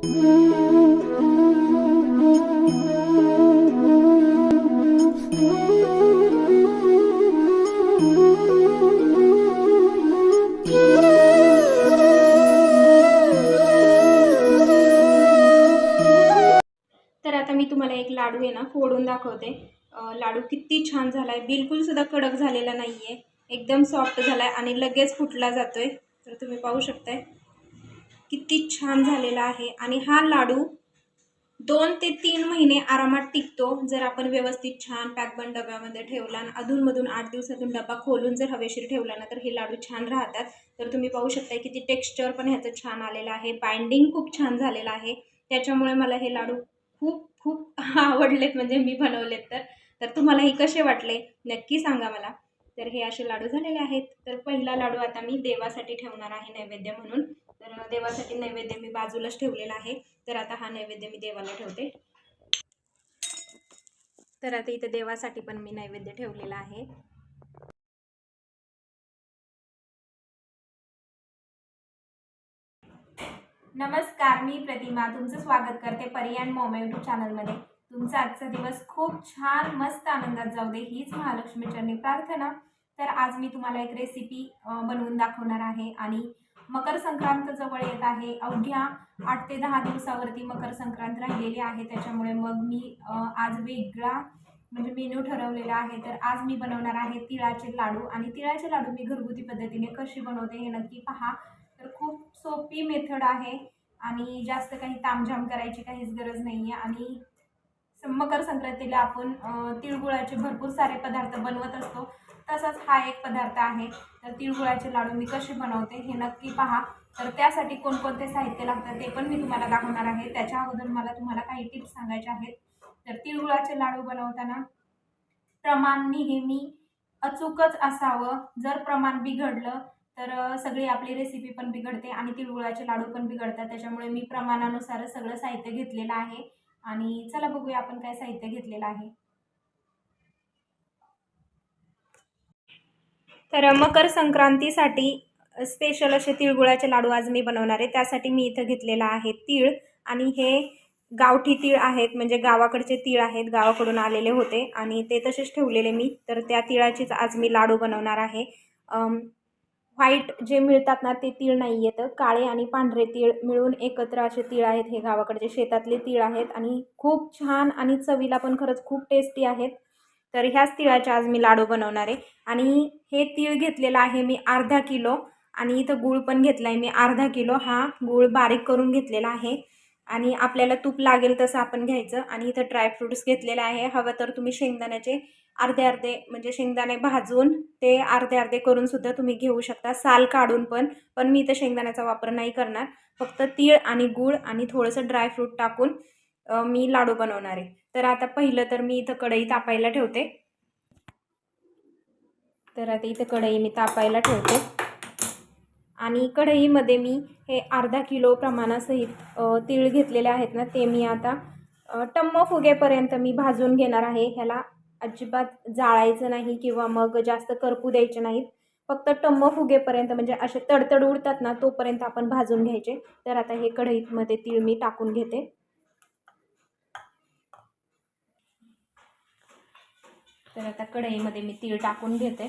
तर आता मी तुम्हाला एक लाडू आहे ना फोडून दाखवते. लाडू किती छान झाला आहे बिलकुल सुद्धा कडक झालेला नाही आहे एकदम सॉफ्ट झाला आहे आणि लगेच फुटला जातोय. तर तुम्ही पाहू शकताय. किती छान झालेला आहे. आणि हा लाडू दोन ते तीन महिने आरामात टिकतो. जर आपण व्यवस्थित छान पॅकबंद डब्यामध्ये ठेवला आणि अधूनमधून आठ दिवसातून डबा खोलून जर हवेशीर ठेवला ना तर हे लाडू छान राहतात. तर तुम्ही पाहू शकताय किती टेक्स्चर पण ह्याचं छान आलेलं आहे. बाइंडिंग खूप छान झालेलं आहे. त्याच्यामुळे मला हे लाडू खूप खूप आवडलेत. म्हणजे मी बनवलेत तर. तर तुम्हाला हे कसे वाटले? नक्की सांगा मला. तर हे असे लाडू झालेले आहेत. तर पहिला लाडू आता मी देवासाठी ठेवणार आहे नैवेद्य म्हणून. तर देवासाठी नैवेद्य मी बाजूलाच ठेवलेला आहे. तर आता हा नैवेद्य मी देवाला ठेवते. तर आता इथे देवासाठी पण मी नैवेद्य ठेवलेला आहे. नमस्कार मी प्रतिमा. तुमचं स्वागत करते परियान मॉम यूट्यूब चॅनलमध्ये तुमचा आजचा दिवस खूप छान मस्त आनंदात जाऊ दे हीच महालक्ष्मी चरणी प्रार्थना. तर आज मी तुम्हाला एक रेसिपी बनवून दाखवणार आहे आणि मकर संक्रांत जवळ येत आहे. अवघ्या आठ ते दहा दिवसावरती मकर संक्रांत राहिलेली आहे. त्याच्यामुळे मग मी आज वेगळा म्हणजे मेन्यू ठरवलेला आहे. तर आज मी बनवणार आहे तिळाचे लाडू. आणि तिळाचे लाडू मी घरगुती पद्धतीने कशी बनवते हे नक्की पहा. तर खूप सोपी मेथड आहे. आणि जास्त काही तामझाम करायची काहीच गरज नाही आहे आणि स- मकर संक्रांतीला आपण तिळगुळाचे भरपूर सारे पदार्थ बनवत असतो. तसाच हा एक पदार्थ आहे. तर तिळगुळाचे लाडू मी कसे बनवते हे नक्की पहा. तर त्यासाठी कोणकोणते साहित्य लागतं ते पण मी तुम्हाला दाखवणार आहे. त्याच्या अगोदर मला तुम्हाला काही टिप्स सांगायचे आहेत. तर तिळगुळाचे लाडू बनवताना प्रमाण नेहमी अचूकच असावं. जर प्रमाण बिघडलं तर सगळी आपली रेसिपी पण बिघडते आणि तिळगुळाचे लाडू पण बिघडतात. त्याच्यामुळे मी प्रमाणानुसारच सगळं साहित्य घेतलेलं आहे. आणि चला बघूया आपण काय साहित्य घेतलेलं आहे. तर मकर संक्रांतीसाठी स्पेशल असे तिळगुळाचे लाडू आज मी बनवणार आहे. त्यासाठी मी इथं घेतलेला आहे तीळ आणि हे गावठी तीळ आहेत म्हणजे गावाकडचे तीळ आहेत गावाकडून आलेले होते आणि ते तसेच ठेवलेले मी. तर त्या तिळाचीच आज मी लाडू बनवणार आहे. व्हाईट जे मिळतात ना ते तीळ नाही येतं काळे आणि पांढरे तीळ मिळून एकत्र असे तीळ आहेत. हे गावाकडचे शेतातले तीळ आहेत आणि खूप छान आणि चवीला पण खरंच खूप टेस्टी आहेत. तर ह्याच तिळाचे आज मी लाडू बनवणार आहे. आणि हे तीळ घेतलेलं आहे मी अर्धा किलो आणि इथं गूळ पण घेतला आहे मी अर्धा किलो. हा गूळ बारीक करून घेतलेला आहे. आणि आपल्याला तूप लागेल तसं आपण घ्यायचं. आणि इथं ड्रायफ्रूट्स घेतलेले आहे. हवं तर तुम्ही शेंगदाण्याचे अर्धे अर्धे म्हणजे शेंगदाणे भाजून ते अर्धे अर्धे करून सुद्धा तुम्ही घेऊ शकता. साल काढून पण पण मी इथं शेंगदाण्याचा वापर नाही करणार. फक्त तीळ आणि गूळ आणि थोडंसं ड्रायफ्रूट टाकून मी लाडू बनवणार आहे. तर आता पहिलं तर मी इथं कढई तापायला ठेवते. तर आता इथं कढई मी तापायला ठेवते. आणि कढईमध्ये मी हे अर्धा किलो प्रमाणासहित तीळ घेतलेले आहेत ना ते मी आता टम्म फुगेपर्यंत मी भाजून घेणार आहे. ह्याला अजिबात जाळायचं नाही किंवा मग जास्त करपू द्यायचे नाहीत. फक्त टम्म फुगेपर्यंत म्हणजे असे तडतड उडतात ना तोपर्यंत आपण भाजून घ्यायचे. तर आता हे कढईमध्ये तीळ मी टाकून घेते. तर आता कढईमध्ये मी तीळ टाकून घेते.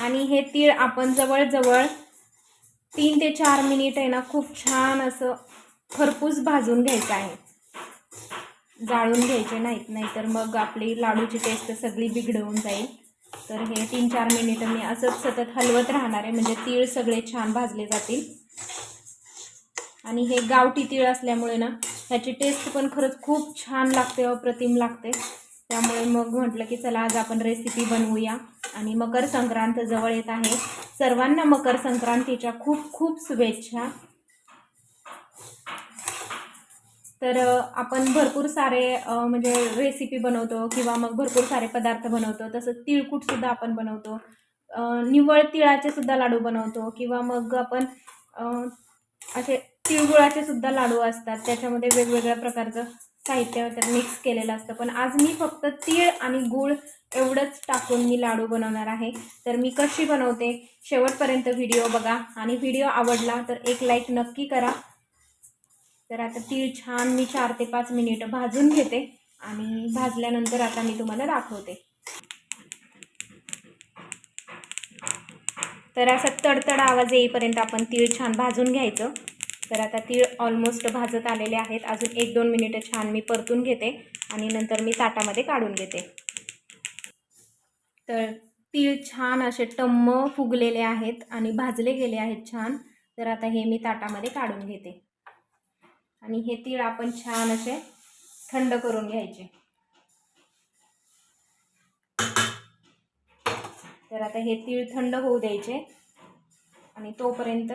आणि हे तीळ आपण जवळजवळ तीन ते चार मिनिट आहे ना खूप छान असं खरपूस भाजून घ्यायचं आहे. जाळून घ्यायचे नाहीत नाहीतर मग आपली लाडूची टेस्ट सगळी बिघडवून जाईल. तर हे तीन चार मिनिटं मी असंच सतत हलवत राहणार आहे म्हणजे तीळ सगळे छान भाजले जातील. आणि हे गावठी तीळ असल्यामुळे ना ह्याची टेस्ट पण खरंच खूप छान लागते अप्रतिम लागते. त्यामुळे मग म्हटलं की चला आज आपण रेसिपी बनवूया. आणि मकर संक्रांत जवळ येत आहे. सर्वांना मकर संक्रांतीच्या खूप खूप शुभेच्छा. तर आपण भरपूर सारे म्हणजे रेसिपी बनवतो किंवा मग भरपूर सारे पदार्थ बनवतो. तसंच तिळकूटसुद्धा आपण बनवतो. निवळ निव्वळ तिळाचे सुद्धा लाडू बनवतो. किंवा मग आपण असे तिळगुळाचे सुद्धा लाडू असतात. त्याच्यामध्ये वेगवेगळ्या प्रकारचं साहित्य तर मिक्स केलेलं असतं. पण आज मी फक्त तीळ आणि गूळ एवढंच टाकून मी लाडू बनवणार आहे. तर मी कशी बनवते शेवटपर्यंत व्हिडिओ बघा. आणि व्हिडिओ आवडला तर एक लाईक नक्की करा. तर आता तीळ छान मी चार ते पाच मिनिट भाजून घेते. आणि भाजल्यानंतर आता मी तुम्हाला दाखवते. तर असा तडतड आवाज येईपर्यंत आपण तीळ छान भाजून घ्यायचं. तर आता तीळ ऑलमोस्ट भाजत आलेले आहेत. अजून एक दोन मिनिटं छान मी परतून घेते आणि नंतर मी ताटामध्ये काढून घेते. तर तीळ छान असे टम्म फुगलेले आहेत आणि भाजले गेले आहेत छान. तर आता हे मी ताटामध्ये काढून घेते. आणि हे तीळ आपण छान असे थंड करून घ्यायचे. तर आता हे तीळ थंड होऊ द्यायचे. आणि तोपर्यंत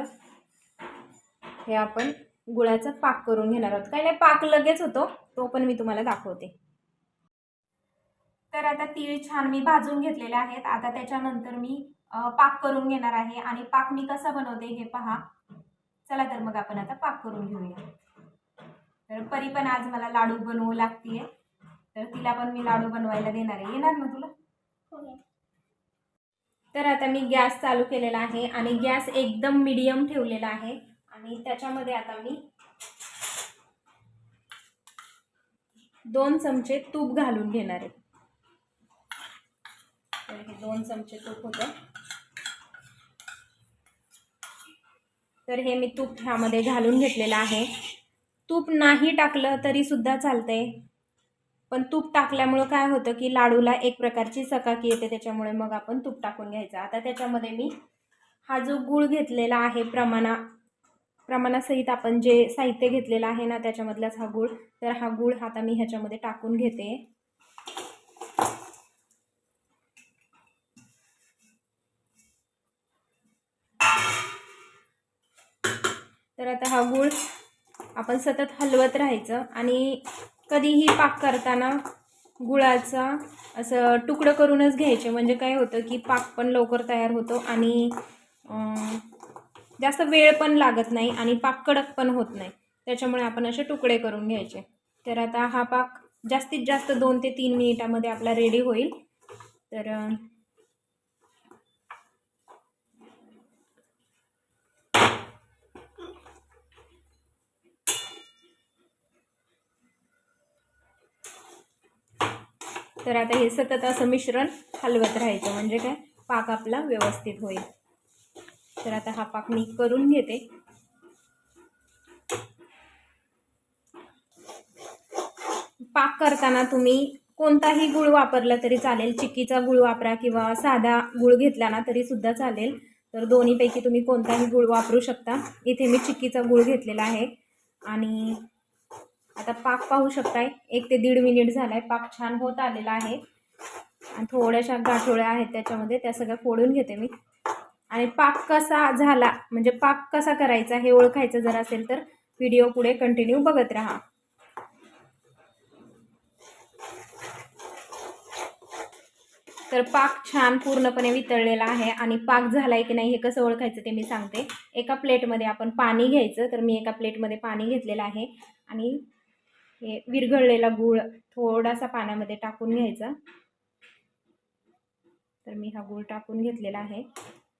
हे आपण गुळाचा पाक करून घेणार आहोत. काय नाही पाक लगेच होतो. तो पण मी तुम्हाला दाखवते. तर आता तीळ छान मी भाजून घेतलेले आहेत. आता त्याच्यानंतर मी पाक करून घेणार आहे आणि पाक मी कसा बनवते हे पहा. चला तर मग आपण आता पाक करून घेऊया. तर परी पण आज मला लाडू बनवू लागतीये. तर तिला पण मी लाडू बनवायला देणार आहे. येणार ना तुला? तर आता मी गॅस चालू केलेला आहे आणि गॅस एकदम मिडियम ठेवलेला आहे. आणि त्याच्यामध्ये आता मी दोन चमचे तूप घालून घेणार आहे. तर हे दोन चमचे तूप होतं. तर हे मी तूप ह्यामध्ये घालून घेतलेलं आहे. तूप नाही टाकलं तरी सुद्धा चालतंय. पण तूप टाकल्यामुळं काय होतं की लाडूला एक प्रकारची सकाकी येते त्याच्यामुळे मग आपण तूप टाकून घ्यायचं. आता त्याच्यामध्ये मी हा जो गूळ घेतलेला आहे प्रमाणा प्रमाणासहित आपण जे साहित्य घेतलेलं आहे ना त्याच्यामधलाच हा गूळ. तर हा गूळ आता मी ह्याच्यामध्ये टाकून घेते. तर आता हा गूळ आपण सतत हलवत राहायचं आणि कधीही पाक करताना गुळाचा असं तुकडं करूनच घ्यायचे. म्हणजे काय होतं की पाक पण लवकर तयार होतो आणि जास्त वेळ पण लागत नाही आणि पाक कडक पण होत नाही. त्याच्यामुळे आपण असे तुकडे करून घ्यायचे. तर आता हा पाक जास्तीत जास्त दोन ते तीन मिनिटामध्ये आपला रेडी होईल. तर तर आता हे सतत असं मिश्रण हलवत राहायचं. म्हणजे काय? पाक आपला व्यवस्थित होईल. तर आता हा पाक मी करून घेते. पाक करताना तुम्ही कोणताही गुळ वापरला तरी चालेल. चिक्कीचा गुळ वापरा किंवा साधा गुळ घेतला ना तरी सुद्धा चालेल. तर दोन्हीपैकी तुम्ही कोणताही गुळ वापरू शकता. इथे मी चिक्कीचा गुळ घेतलेला आहे. आणि आता पाक पाहू शकताय. एक ते दीड मिनिट झाला आहे पाक छान होत आलेला आहे. आणि थोड्याशा गाठोळ्या आहेत त्याच्यामध्ये. त्या सगळ्या फोडून घेते मी. आणि पाक कसा झाला म्हणजे पाक कसा करायचा हे ओळखायचं जर असेल तर व्हिडिओ पुढे कंटिन्यू बघत राहा. तर पाक छान पूर्णपणे वितळलेला आहे आणि पाक झाला आहे की नाही हे कसं ओळखायचं ते मी सांगते. एका प्लेटमध्ये आपण पाणी घ्यायचं तर मी एका प्लेटमध्ये पाणी घेतलेलं आहे. आणि हे विरघळलेला गूळ थोडासा पाण्यामध्ये टाकून घ्यायचा. तर मी हा गूळ टाकून घेतलेला आहे.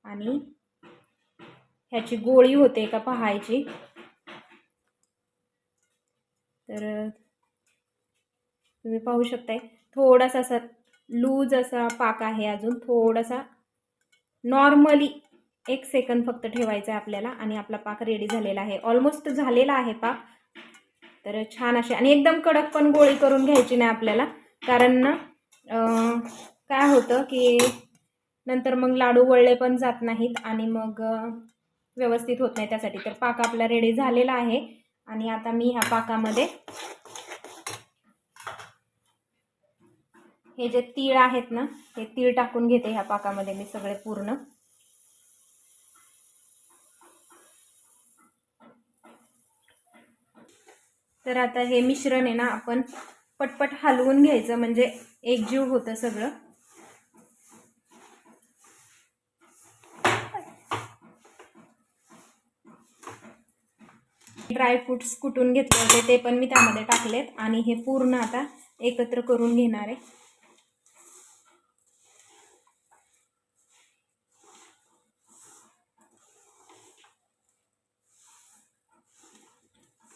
आणि ह्याची गोळी होते का पहायची. तर तुम्ही पाहू शकताय थोडासा असा लूज असा पाक आहे अजून थोडासा नॉर्मली एक सेकंद फक्त ठेवायचा आहे आपल्याला आणि आपला पाक रेडी झालेला आहे. ऑलमोस्ट झालेला आहे पाक. तर छान असे आणि एकदम कडक पण गोळी करून घ्यायची नाही आपल्याला. कारण ना काय होतं की नंतर मग लाडू वळले पण जात नाहीत आणि मग व्यवस्थित होत नाही त्यासाठी. तर पाक आपला रेडी झालेला आहे. आणि आता मी ह्या पाकामध्ये हे जे तीळ आहेत ना हे तीळ टाकून घेते ह्या पाकामध्ये मी सगळे पूर्ण. तर आता हे मिश्रण आहे ना आपण पटपट हलवून घ्यायचं. म्हणजे एकजीव होतं सगळं. ड्रायफ्रूट्स कुटून घेतले होते ते पण मी त्यामध्ये टाकलेत आणि हे पूर्ण आता एकत्र करून घेणार आहे.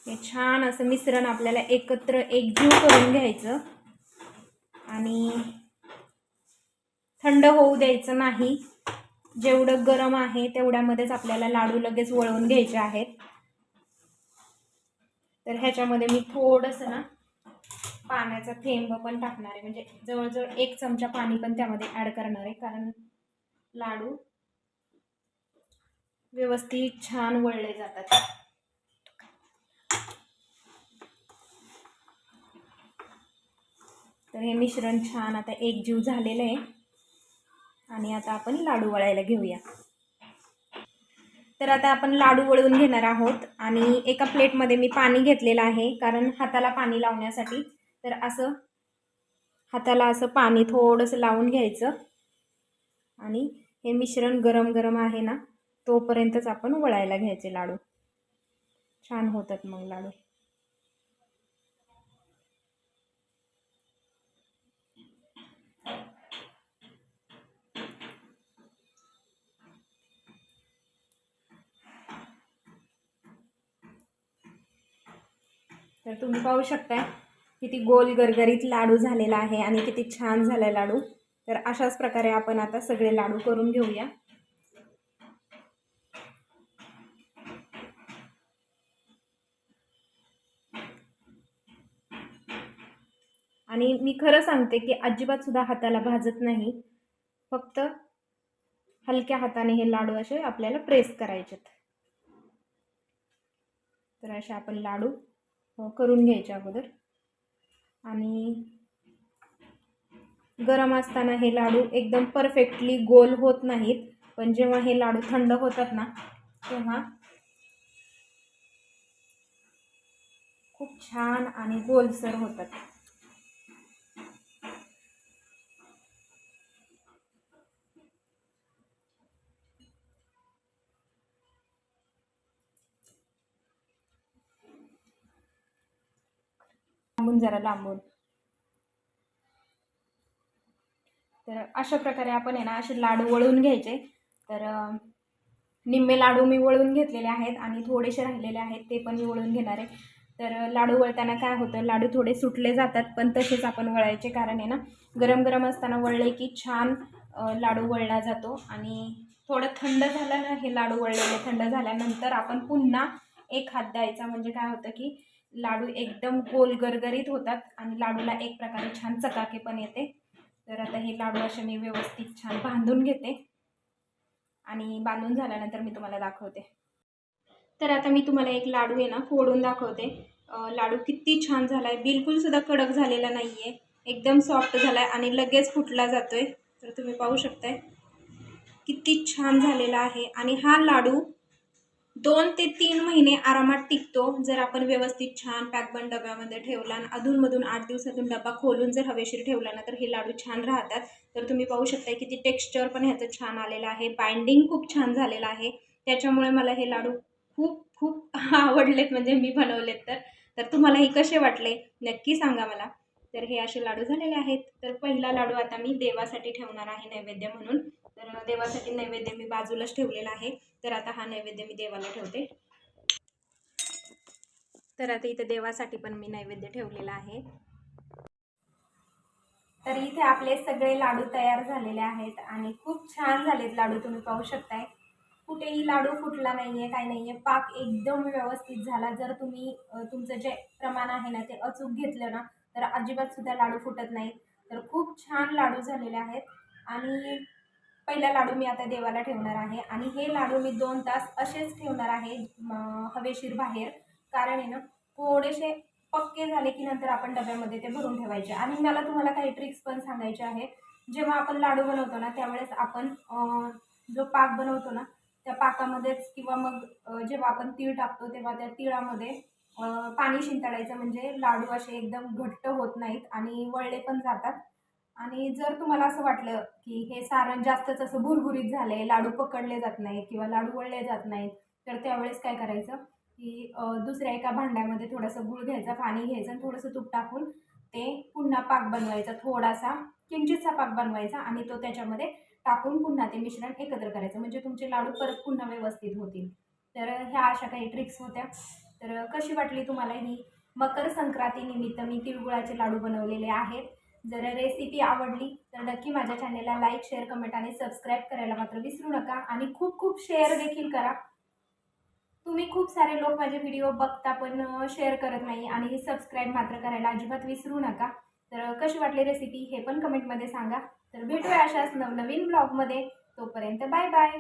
हे छान असं मिश्रण आपल्याला एकत्र एकजीव करून घ्यायचं. आणि थंड होऊ द्यायचं नाही. जेवढं गरम आहे तेवढ्यामध्येच आपल्याला लाडू लगेच वळवून घ्यायचे आहेत. तर ह्याच्यामध्ये मी थोडंसं ना पाण्याचा थेंब पण टाकणार आहे. म्हणजे जवळजवळ एक चमचा पाणी पण त्यामध्ये ॲड करणार आहे. कारण लाडू व्यवस्थित छान वळले जातात. तर हे मिश्रण छान आता एकजीव झालेलं आहे. आणि आता आपण लाडू वळायला घेऊया. तर आता आपण लाडू वळवून घेणार आहोत आणि एका प्लेटमध्ये मी पाणी घेतलेलं आहे कारण हाताला पाणी लावण्यासाठी. तर असं हाताला असं पाणी थोडंसं लावून घ्यायचं. आणि हे मिश्रण गरम गरम आहे ना तोपर्यंतच आपण वळायला घ्यायचे लाडू. छान होतात मग लाडू. तर तुम्ही पाहू शकताय किती गोल गरगरीत लाडू झालेला आहे आणि किती छान झाला आहे लाडू. तर अशाच प्रकारे आपण आता सगळे लाडू करून घेऊया. आणि मी खरं सांगते की अजिबात सुद्धा हाताला भाजत नाही. फक्त हलक्या हाताने हे लाडू असे आपल्याला प्रेस करायचेत. तर असे आपण लाडू करून घ्यायच्या अगोदर. आणि गरम असताना हे लाडू एकदम परफेक्टली गोल होत नाहीत. पण जेव्हा हे लाडू थंड होतात ना तेव्हा खूप छान आणि गोलसर होतात लांबून जरा लांबून. तर अशा प्रकारे आपण आहे ना असे लाडू वळून घ्यायचे. तर निम्मे लाडू मी वळून घेतलेले आहेत आणि थोडेसे राहिलेले आहेत ते पण मी वळून घेणार आहे. तर लाडू वळताना काय होतं लाडू थोडे सुटले जातात पण तसेच आपण वळायचे कारण आहे ना गरम गरम असताना वळले की छान लाडू वळला जातो आणि थोडं थंड झालं ना हे लाडू वळलेले थंड झाल्यानंतर आपण पुन्हा एक हात द्यायचा. म्हणजे काय होतं की लाडू एकदम गोल गरगरीत होतात आणि लाडूला एक प्रकारे छान चकाके पण येते. तर आता हे लाडू असे मी व्यवस्थित छान बांधून घेते. आणि बांधून झाल्यानंतर मी तुम्हाला दाखवते. तर आता मी तुम्हाला एक लाडू आहे ना फोडून दाखवते. लाडू किती छान झाला आहे बिलकुलसुद्धा कडक झालेला नाही आहे एकदम सॉफ्ट झाला आहे आणि लगेच फुटला जातो आहे तर तुम्ही पाहू शकताय. किती छान झालेला आहे. आणि हा लाडू दोन ते तीन महिने आरामात टिकतो. जर आपण व्यवस्थित छान पॅकबंद डब्यामध्ये ठेवला आणि अधूनमधून आठ दिवसातून डबा खोलून जर हवेशीर ठेवला ना तर हे लाडू छान राहतात. तर तुम्ही पाहू शकता की ती टेक्स्चर पण ह्याचं छान आलेलं आहे. बाइंडिंग खूप छान झालेलं आहे. त्याच्यामुळे मला हे लाडू खूप खूप आवडलेत. म्हणजे मी बनवलेत तर. तर तुम्हाला हे कसे वाटले? नक्की सांगा मला. तर हे असे लाडू झालेले आहेत. तर पहिला लाडू आता मी देवासाठी ठेवणार आहे नैवेद्य म्हणून. तर देवासाठी नैवेद्य मी बाजूलाच ठेवलेला आहे. तर आता हा नैवेद्य मी देवाला ठेवते. तर आता इथे देवासाठी पण मी नैवेद्य ठेवलेला आहे. तर इथे आपले सगळे लाडू तयार झालेले आहेत आणि खूप छान झालेत लाडू तुम्ही पाहू शकताय. कुठेही लाडू फुटला नाही आहे काय नाही आहे पाक एकदम व्यवस्थित झाला. जर तुम्ही तुमचं जे प्रमाण आहे ना ते अचूक घेतलं ना तर अजिबात सुद्धा लाडू फुटत नाहीत. तर खूप छान लाडू झालेले आहेत. आणि पहिला लाडू मी आता देवाला ठेवणार आहे. आणि हे लाडू मी दोन तास असेच ठेवणार आहे हवेशीर बाहेर. कारण आहे ना थोडेसे पक्के झाले की नंतर आपण डब्यामध्ये ते भरून ठेवायचे. आणि मला तुम्हाला काही ट्रिक्स पण सांगायचे आहे जेव्हा आपण लाडू बनवतो ना त्यावेळेस आपण जो पाक बनवतो ना त्या पाकामध्येच किंवा मग जेव्हा आपण तीळ टाकतो तेव्हा त्या तिळामध्ये पाणी शिंतडायचं म्हणजे लाडू असे एकदम घट्ट होत नाहीत आणि वळले पण जातात. आणि जर तुम्हाला असं वाटलं की हे सारण जास्तच असं भुरभुरीत झालं आहे लाडू पकडले जात नाहीत किंवा लाडू वळले जात नाहीत तर त्यावेळेस काय करायचं की दुसऱ्या एका भांड्यामध्ये थोडंसं गूळ घ्यायचं पाणी घ्यायचं आणि थोडंसं तूप टाकून ते पुन्हा पाक बनवायचा थोडासा किंचितचा पाक बनवायचा आणि तो त्याच्यामध्ये टाकून पुन्हा ते मिश्रण एकत्र करायचं. म्हणजे तुमचे लाडू परत पुन्हा व्यवस्थित होतील. तर ह्या अशा काही ट्रिक्स होत्या. तर कशी वाटली तुम्हाला ही? मकर संक्रांतीनिमित्त मी तिळगुळाचे लाडू बनवलेले आहेत. जर रेसिपी आवडली तर नक्की माझ्या चॅनेलला लाईक शेअर कमेंट आणि सबस्क्राईब करायला मात्र विसरू नका. आणि खूप खूप शेअर देखील करा. तुम्ही खूप सारे लोक माझे व्हिडिओ बघता पण शेअर करत नाही आणि सबस्क्राईब मात्र करायला अजिबात विसरू नका. तर कशी वाटली रेसिपी हे पण कमेंटमध्ये सांगा. तर भेटूया अशाच नवनवीन ब्लॉगमध्ये तोपर्यंत बाय बाय